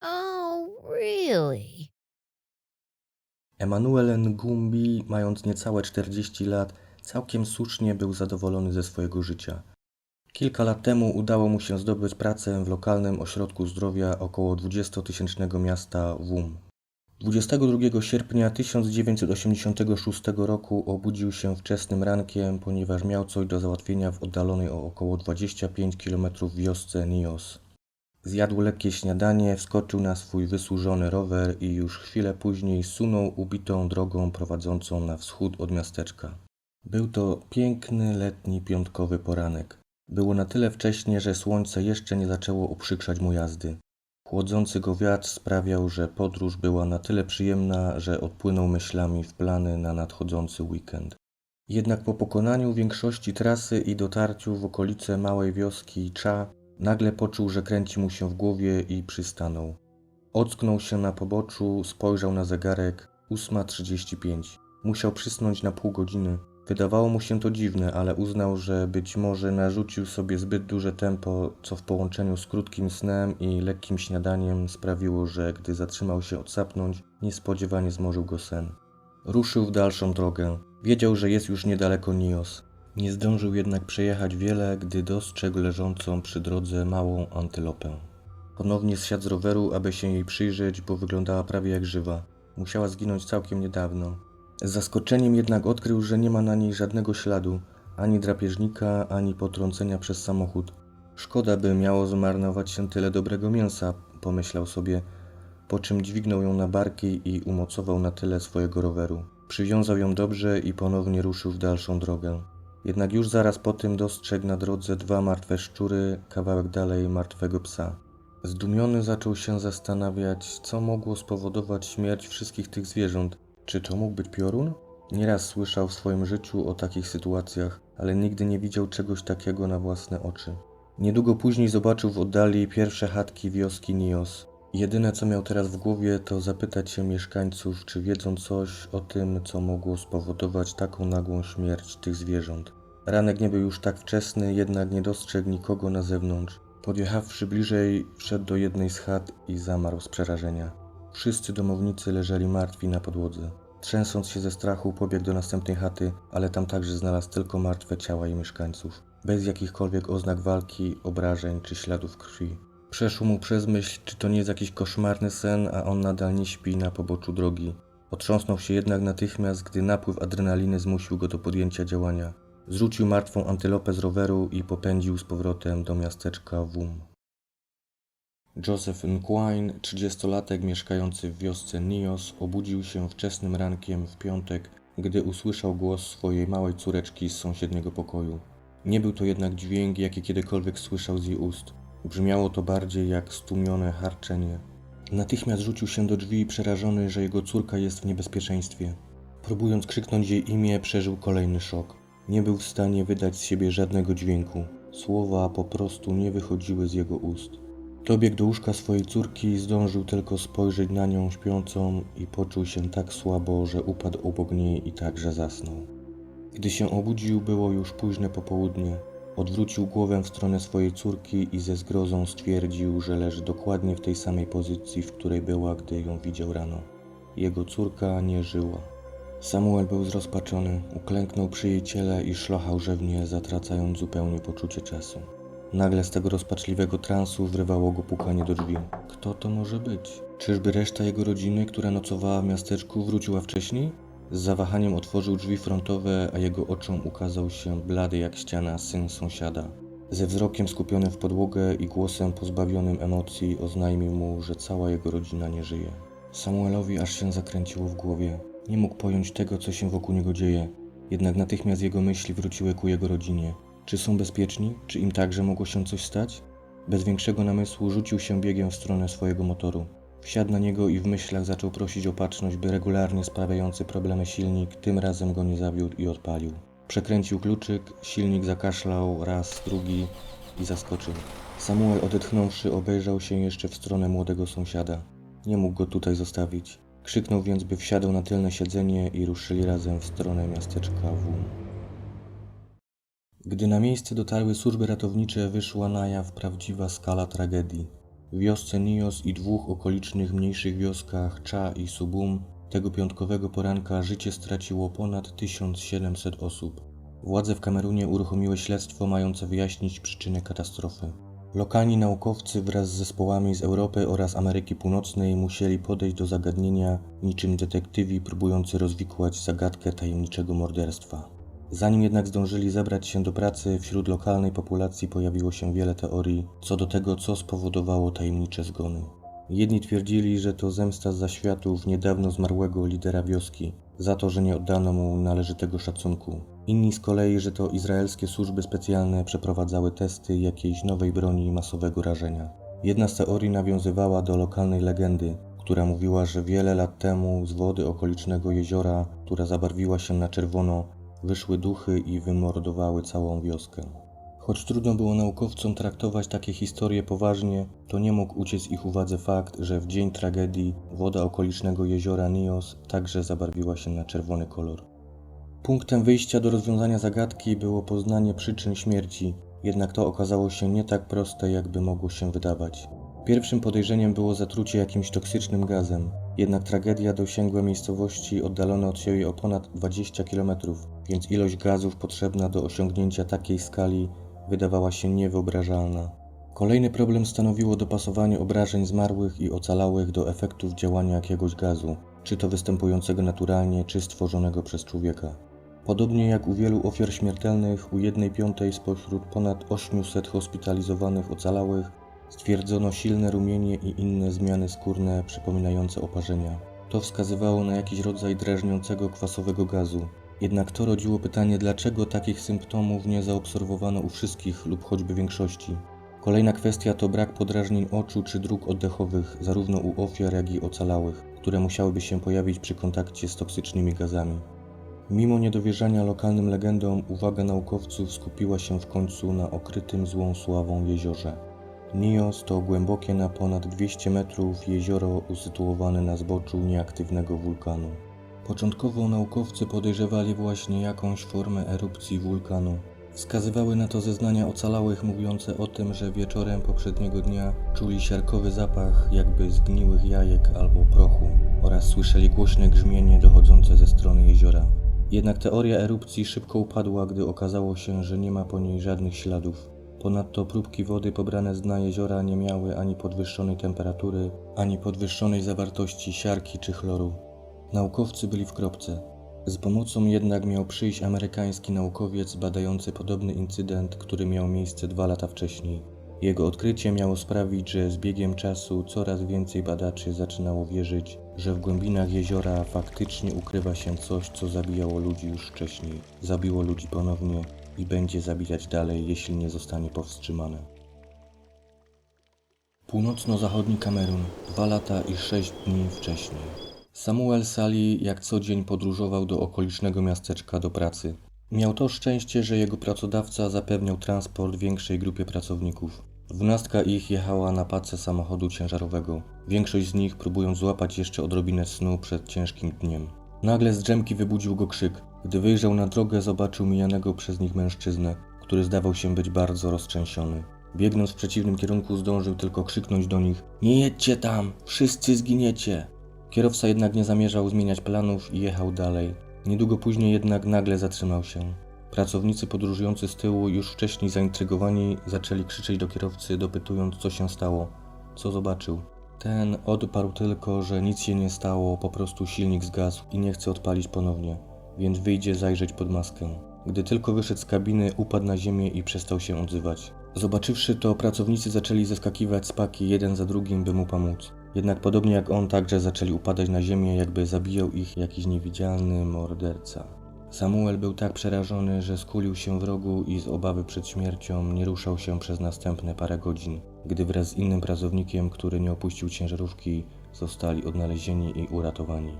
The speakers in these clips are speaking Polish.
Oh, really? Emanuel Ngumbi, mając niecałe 40 lat, całkiem słusznie był zadowolony ze swojego życia. Kilka lat temu udało mu się zdobyć pracę w lokalnym ośrodku zdrowia około 20-tysięcznego miasta Wum. 22 sierpnia 1986 roku obudził się wczesnym rankiem, ponieważ miał coś do załatwienia w oddalonej o około 25 km wiosce Nios. Zjadł lekkie śniadanie, wskoczył na swój wysłużony rower i już chwilę później sunął ubitą drogą prowadzącą na wschód od miasteczka. Był to piękny letni piątkowy poranek. Było na tyle wcześnie, że słońce jeszcze nie zaczęło uprzykrzać mu jazdy. Chłodzący go wiatr sprawiał, że podróż była na tyle przyjemna, że odpłynął myślami w plany na nadchodzący weekend. Jednak po pokonaniu większości trasy i dotarciu w okolice małej wioski Cha, nagle poczuł, że kręci mu się w głowie i przystanął. Ocknął się na poboczu, spojrzał na zegarek 8.35. Musiał przysnąć na pół godziny. Wydawało mu się to dziwne, ale uznał, że być może narzucił sobie zbyt duże tempo, co w połączeniu z krótkim snem i lekkim śniadaniem sprawiło, że gdy zatrzymał się odsapnąć, niespodziewanie zmorzył go sen. Ruszył w dalszą drogę. Wiedział, że jest już niedaleko Nios. Nie zdążył jednak przejechać wiele, gdy dostrzegł leżącą przy drodze małą antylopę. Ponownie zsiadł z roweru, aby się jej przyjrzeć, bo wyglądała prawie jak żywa. Musiała zginąć całkiem niedawno. Z zaskoczeniem jednak odkrył, że nie ma na niej żadnego śladu, ani drapieżnika, ani potrącenia przez samochód. Szkoda, by miało zmarnować się tyle dobrego mięsa, pomyślał sobie, po czym dźwignął ją na barki i umocował na tyle swojego roweru. Przywiązał ją dobrze i ponownie ruszył w dalszą drogę. Jednak już zaraz po tym dostrzegł na drodze dwa martwe szczury, kawałek dalej martwego psa. Zdumiony zaczął się zastanawiać, co mogło spowodować śmierć wszystkich tych zwierząt. Czy to mógł być piorun? Nieraz słyszał w swoim życiu o takich sytuacjach, ale nigdy nie widział czegoś takiego na własne oczy. Niedługo później zobaczył w oddali pierwsze chatki wioski Nios. Jedyne co miał teraz w głowie to zapytać się mieszkańców, czy wiedzą coś o tym, co mogło spowodować taką nagłą śmierć tych zwierząt. Ranek nie był już tak wczesny, jednak nie dostrzegł nikogo na zewnątrz. Podjechawszy bliżej, wszedł do jednej z chat i zamarł z przerażenia. Wszyscy domownicy leżeli martwi na podłodze. Trzęsąc się ze strachu, pobiegł do następnej chaty, ale tam także znalazł tylko martwe ciała i mieszkańców, bez jakichkolwiek oznak walki, obrażeń czy śladów krwi. Przeszło mu przez myśl, czy to nie jest jakiś koszmarny sen, a on nadal nie śpi na poboczu drogi. Otrząsnął się jednak natychmiast, gdy napływ adrenaliny zmusił go do podjęcia działania. Zrzucił martwą antylopę z roweru i popędził z powrotem do miasteczka Wum. Joseph Nquine, 30-latek mieszkający w wiosce Nios, obudził się wczesnym rankiem w piątek, gdy usłyszał głos swojej małej córeczki z sąsiedniego pokoju. Nie był to jednak dźwięk, jaki kiedykolwiek słyszał z jej ust. Brzmiało to bardziej jak stłumione harczenie. Natychmiast rzucił się do drzwi, przerażony, że jego córka jest w niebezpieczeństwie. Próbując krzyknąć jej imię, przeżył kolejny szok. Nie był w stanie wydać z siebie żadnego dźwięku. Słowa po prostu nie wychodziły z jego ust. Dobiegł do łóżka swojej córki, zdążył tylko spojrzeć na nią śpiącą i poczuł się tak słabo, że upadł obok niej i także zasnął. Gdy się obudził, było już późne popołudnie. Odwrócił głowę w stronę swojej córki i ze zgrozą stwierdził, że leży dokładnie w tej samej pozycji, w której była, gdy ją widział rano. Jego córka nie żyła. Samuel był zrozpaczony, uklęknął przy jej ciele i szlochał rzewnie, zatracając zupełnie poczucie czasu. Nagle z tego rozpaczliwego transu wrywało go pukanie do drzwi. Kto to może być? Czyżby reszta jego rodziny, która nocowała w miasteczku, wróciła wcześniej? Z zawahaniem otworzył drzwi frontowe, a jego oczom ukazał się blady jak ściana syn sąsiada. Ze wzrokiem skupionym w podłogę i głosem pozbawionym emocji oznajmił mu, że cała jego rodzina nie żyje. Samuelowi aż się zakręciło w głowie. Nie mógł pojąć tego, co się wokół niego dzieje. Jednak natychmiast jego myśli wróciły ku jego rodzinie. Czy są bezpieczni? Czy im także mogło się coś stać? Bez większego namysłu rzucił się biegiem w stronę swojego motoru. Wsiadł na niego i w myślach zaczął prosić o baczność, by regularnie sprawiający problemy silnik tym razem go nie zawiódł i odpalił. Przekręcił kluczyk, silnik zakaszlał raz, drugi i zaskoczył. Samuel odetchnąwszy obejrzał się jeszcze w stronę młodego sąsiada. Nie mógł go tutaj zostawić. Krzyknął więc, by wsiadł na tylne siedzenie i ruszyli razem w stronę miasteczka Wum. Gdy na miejsce dotarły służby ratownicze, wyszła na jaw prawdziwa skala tragedii. W wiosce Nios i dwóch okolicznych mniejszych wioskach Cha i Subum tego piątkowego poranka życie straciło ponad 1700 osób. Władze w Kamerunie uruchomiły śledztwo mające wyjaśnić przyczynę katastrofy. Lokalni naukowcy wraz z zespołami z Europy oraz Ameryki Północnej musieli podejść do zagadnienia niczym detektywi próbujący rozwikłać zagadkę tajemniczego morderstwa. Zanim jednak zdążyli zebrać się do pracy, wśród lokalnej populacji pojawiło się wiele teorii co do tego, co spowodowało tajemnicze zgony. Jedni twierdzili, że to zemsta za światów niedawno zmarłego lidera wioski, za to, że nie oddano mu należytego szacunku. Inni z kolei, że to izraelskie służby specjalne przeprowadzały testy jakiejś nowej broni masowego rażenia. Jedna z teorii nawiązywała do lokalnej legendy, która mówiła, że wiele lat temu z wody okolicznego jeziora, która zabarwiła się na czerwono, wyszły duchy i wymordowały całą wioskę. Choć trudno było naukowcom traktować takie historie poważnie, to nie mógł uciec ich uwadze fakt, że w dzień tragedii woda okolicznego jeziora Nios także zabarwiła się na czerwony kolor. Punktem wyjścia do rozwiązania zagadki było poznanie przyczyn śmierci, jednak to okazało się nie tak proste, jakby mogło się wydawać. Pierwszym podejrzeniem było zatrucie jakimś toksycznym gazem, jednak tragedia dosięgła miejscowości oddalone od siebie o ponad 20 km, więc ilość gazów potrzebna do osiągnięcia takiej skali wydawała się niewyobrażalna. Kolejny problem stanowiło dopasowanie obrażeń zmarłych i ocalałych do efektów działania jakiegoś gazu, czy to występującego naturalnie, czy stworzonego przez człowieka. Podobnie jak u wielu ofiar śmiertelnych, u jednej piątej spośród ponad 800 hospitalizowanych ocalałych stwierdzono silne rumienie i inne zmiany skórne przypominające oparzenia. To wskazywało na jakiś rodzaj drażniącego kwasowego gazu. Jednak to rodziło pytanie, dlaczego takich symptomów nie zaobserwowano u wszystkich lub choćby większości. Kolejna kwestia to brak podrażnień oczu czy dróg oddechowych, zarówno u ofiar, jak i ocalałych, które musiałyby się pojawić przy kontakcie z toksycznymi gazami. Mimo niedowierzania lokalnym legendom, uwaga naukowców skupiła się w końcu na okrytym złą sławą jeziorze. Nios to głębokie na ponad 200 metrów jezioro usytuowane na zboczu nieaktywnego wulkanu. Początkowo naukowcy podejrzewali właśnie jakąś formę erupcji wulkanu. Wskazywały na to zeznania ocalałych mówiące o tym, że wieczorem poprzedniego dnia czuli siarkowy zapach jakby zgniłych jajek albo prochu oraz słyszeli głośne grzmienie dochodzące ze strony jeziora. Jednak teoria erupcji szybko upadła, gdy okazało się, że nie ma po niej żadnych śladów. Ponadto próbki wody pobrane z dna jeziora nie miały ani podwyższonej temperatury, ani podwyższonej zawartości siarki czy chloru. Naukowcy byli w kropce. Z pomocą jednak miał przyjść amerykański naukowiec badający podobny incydent, który miał miejsce dwa lata wcześniej. Jego odkrycie miało sprawić, że z biegiem czasu coraz więcej badaczy zaczynało wierzyć, że w głębinach jeziora faktycznie ukrywa się coś, co zabijało ludzi już wcześniej, zabiło ludzi ponownie i będzie zabijać dalej, jeśli nie zostanie powstrzymane. Północno-zachodni Kamerun, dwa lata i sześć dni wcześniej. Samuel Sali jak co dzień podróżował do okolicznego miasteczka do pracy. Miał to szczęście, że jego pracodawca zapewniał transport większej grupie pracowników. Dwunastka ich jechała na pace samochodu ciężarowego. Większość z nich próbując złapać jeszcze odrobinę snu przed ciężkim dniem. Nagle z drzemki wybudził go krzyk. Gdy wyjrzał na drogę, zobaczył mijanego przez nich mężczyznę, który zdawał się być bardzo roztrzęsiony. Biegnąc w przeciwnym kierunku, zdążył tylko krzyknąć do nich: Nie jedźcie tam! Wszyscy zginiecie! Kierowca jednak nie zamierzał zmieniać planów i jechał dalej. Niedługo później jednak nagle zatrzymał się. Pracownicy podróżujący z tyłu, już wcześniej zaintrygowani, zaczęli krzyczeć do kierowcy, dopytując, co się stało, co zobaczył. Ten odparł tylko, że nic się nie stało, po prostu silnik zgasł i nie chce odpalić ponownie, więc wyjdzie zajrzeć pod maskę. Gdy tylko wyszedł z kabiny, upadł na ziemię i przestał się odzywać. Zobaczywszy to, pracownicy zaczęli zeskakiwać z paki jeden za drugim, by mu pomóc. Jednak podobnie jak on, także zaczęli upadać na ziemię, jakby zabijał ich jakiś niewidzialny morderca. Samuel był tak przerażony, że skulił się w rogu i z obawy przed śmiercią nie ruszał się przez następne parę godzin, gdy wraz z innym pracownikiem, który nie opuścił ciężarówki, zostali odnalezieni i uratowani.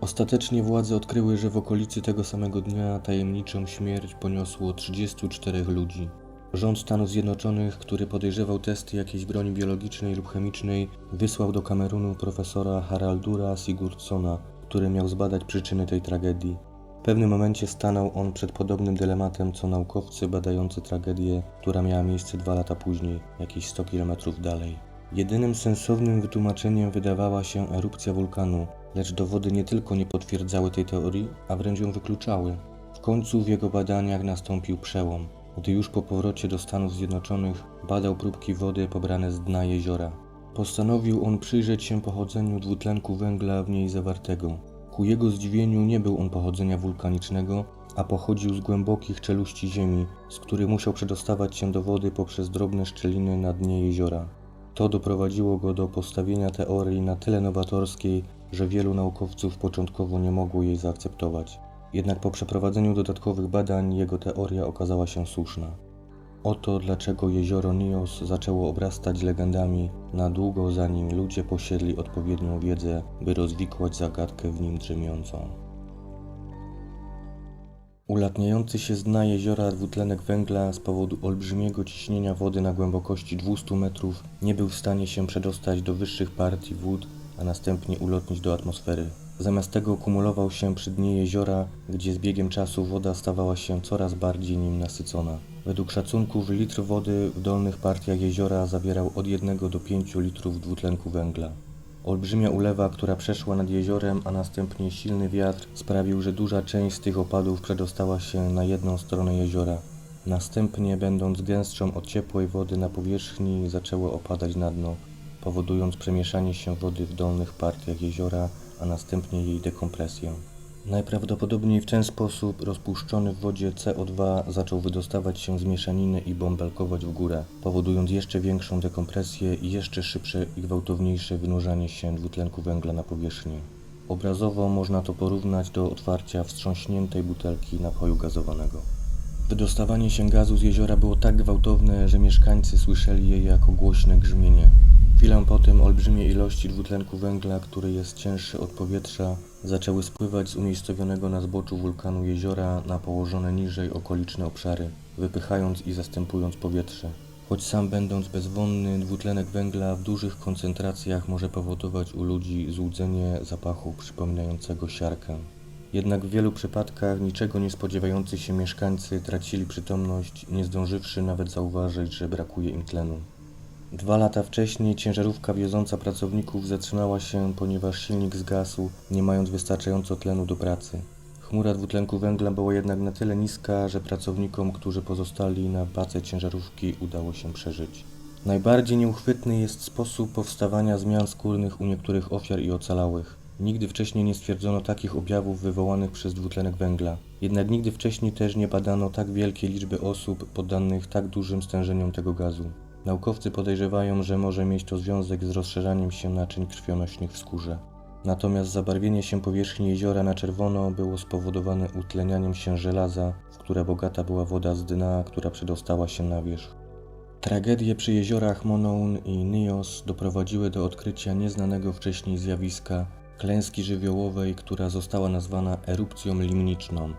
Ostatecznie władze odkryły, że w okolicy tego samego dnia tajemniczą śmierć poniosło 34 ludzi. Rząd Stanów Zjednoczonych, który podejrzewał testy jakiejś broni biologicznej lub chemicznej, wysłał do Kamerunu profesora Haraldura Sigurdsona, który miał zbadać przyczyny tej tragedii. W pewnym momencie stanął on przed podobnym dylematem co naukowcy badający tragedię, która miała miejsce dwa lata później, jakieś 100 km dalej. Jedynym sensownym wytłumaczeniem wydawała się erupcja wulkanu, lecz dowody nie tylko nie potwierdzały tej teorii, a wręcz ją wykluczały. W końcu w jego badaniach nastąpił przełom, gdy już po powrocie do Stanów Zjednoczonych badał próbki wody pobrane z dna jeziora. Postanowił on przyjrzeć się pochodzeniu dwutlenku węgla w niej zawartego. Ku jego zdziwieniu nie był on pochodzenia wulkanicznego, a pochodził z głębokich czeluści ziemi, z których musiał przedostawać się do wody poprzez drobne szczeliny na dnie jeziora. To doprowadziło go do postawienia teorii na tyle nowatorskiej, że wielu naukowców początkowo nie mogło jej zaakceptować. Jednak po przeprowadzeniu dodatkowych badań jego teoria okazała się słuszna. Oto dlaczego jezioro Nios zaczęło obrastać legendami na długo zanim ludzie posiedli odpowiednią wiedzę, by rozwikłać zagadkę w nim drzemiącą. Ulatniający się z dna jeziora dwutlenek węgla z powodu olbrzymiego ciśnienia wody na głębokości 200 metrów nie był w stanie się przedostać do wyższych partii wód, a następnie ulotnić do atmosfery. Zamiast tego kumulował się przy dnie jeziora, gdzie z biegiem czasu woda stawała się coraz bardziej nim nasycona. Według szacunków litr wody w dolnych partiach jeziora zawierał od 1 do 5 litrów dwutlenku węgla. Olbrzymia ulewa, która przeszła nad jeziorem, a następnie silny wiatr sprawił, że duża część z tych opadów przedostała się na jedną stronę jeziora. Następnie, będąc gęstszą od ciepłej wody na powierzchni, zaczęło opadać na dno, powodując przemieszanie się wody w dolnych partiach jeziora, a następnie jej dekompresję. Najprawdopodobniej w ten sposób rozpuszczony w wodzie CO2 zaczął wydostawać się z mieszaniny i bąbelkować w górę, powodując jeszcze większą dekompresję i jeszcze szybsze i gwałtowniejsze wynurzanie się dwutlenku węgla na powierzchnię. Obrazowo można to porównać do otwarcia wstrząśniętej butelki napoju gazowanego. Wydostawanie się gazu z jeziora było tak gwałtowne, że mieszkańcy słyszeli je jako głośne grzmienie. Chwilę potem olbrzymie ilości dwutlenku węgla, który jest cięższy od powietrza, zaczęły spływać z umiejscowionego na zboczu wulkanu jeziora na położone niżej okoliczne obszary, wypychając i zastępując powietrze. Choć sam będąc bezwonny, dwutlenek węgla w dużych koncentracjach może powodować u ludzi złudzenie zapachu przypominającego siarkę. Jednak w wielu przypadkach niczego nie spodziewający się mieszkańcy tracili przytomność, nie zdążywszy nawet zauważyć, że brakuje im tlenu. Dwa lata wcześniej ciężarówka wioząca pracowników zatrzymała się, ponieważ silnik zgasł, nie mając wystarczająco tlenu do pracy. Chmura dwutlenku węgla była jednak na tyle niska, że pracownikom, którzy pozostali na pace ciężarówki, udało się przeżyć. Najbardziej nieuchwytny jest sposób powstawania zmian skórnych u niektórych ofiar i ocalałych. Nigdy wcześniej nie stwierdzono takich objawów wywołanych przez dwutlenek węgla. Jednak nigdy wcześniej też nie badano tak wielkiej liczby osób poddanych tak dużym stężeniom tego gazu. Naukowcy podejrzewają, że może mieć to związek z rozszerzaniem się naczyń krwionośnych w skórze. Natomiast zabarwienie się powierzchni jeziora na czerwono było spowodowane utlenianiem się żelaza, w które bogata była woda z dna, która przedostała się na wierzch. Tragedie przy jeziorach Monoun i Nios doprowadziły do odkrycia nieznanego wcześniej zjawiska klęski żywiołowej, która została nazwana erupcją limniczną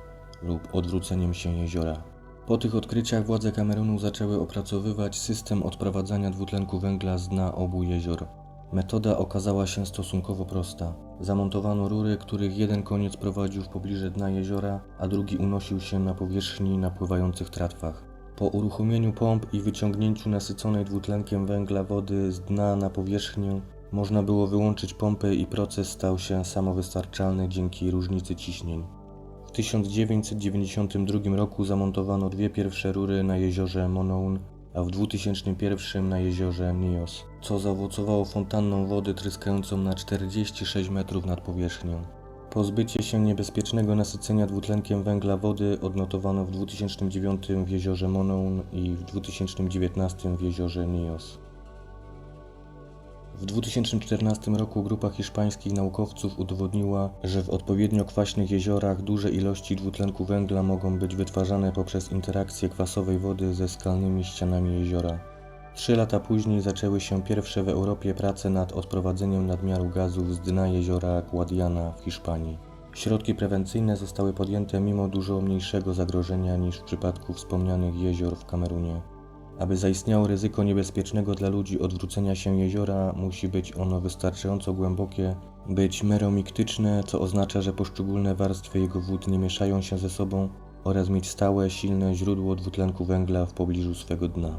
lub odwróceniem się jeziora. Po tych odkryciach władze Kamerunu zaczęły opracowywać system odprowadzania dwutlenku węgla z dna obu jezior. Metoda okazała się stosunkowo prosta. Zamontowano rury, których jeden koniec prowadził w pobliże dna jeziora, a drugi unosił się na powierzchni na pływających tratwach. Po uruchomieniu pomp i wyciągnięciu nasyconej dwutlenkiem węgla wody z dna na powierzchnię, można było wyłączyć pompy i proces stał się samowystarczalny dzięki różnicy ciśnień. W 1992 roku zamontowano dwie pierwsze rury na jeziorze Monoun, a w 2001 na jeziorze Nios, co zaowocowało fontanną wody tryskającą na 46 metrów nad powierzchnią. Pozbycie się niebezpiecznego nasycenia dwutlenkiem węgla wody odnotowano w 2009 w jeziorze Monoun i w 2019 w jeziorze Nios. W 2014 roku grupa hiszpańskich naukowców udowodniła, że w odpowiednio kwaśnych jeziorach duże ilości dwutlenku węgla mogą być wytwarzane poprzez interakcję kwasowej wody ze skalnymi ścianami jeziora. Trzy lata później zaczęły się pierwsze w Europie prace nad odprowadzeniem nadmiaru gazów z dna jeziora Guadiana w Hiszpanii. Środki prewencyjne zostały podjęte mimo dużo mniejszego zagrożenia niż w przypadku wspomnianych jezior w Kamerunie. Aby zaistniało ryzyko niebezpiecznego dla ludzi odwrócenia się jeziora, musi być ono wystarczająco głębokie, być meromiktyczne, co oznacza, że poszczególne warstwy jego wód nie mieszają się ze sobą oraz mieć stałe, silne źródło dwutlenku węgla w pobliżu swego dna.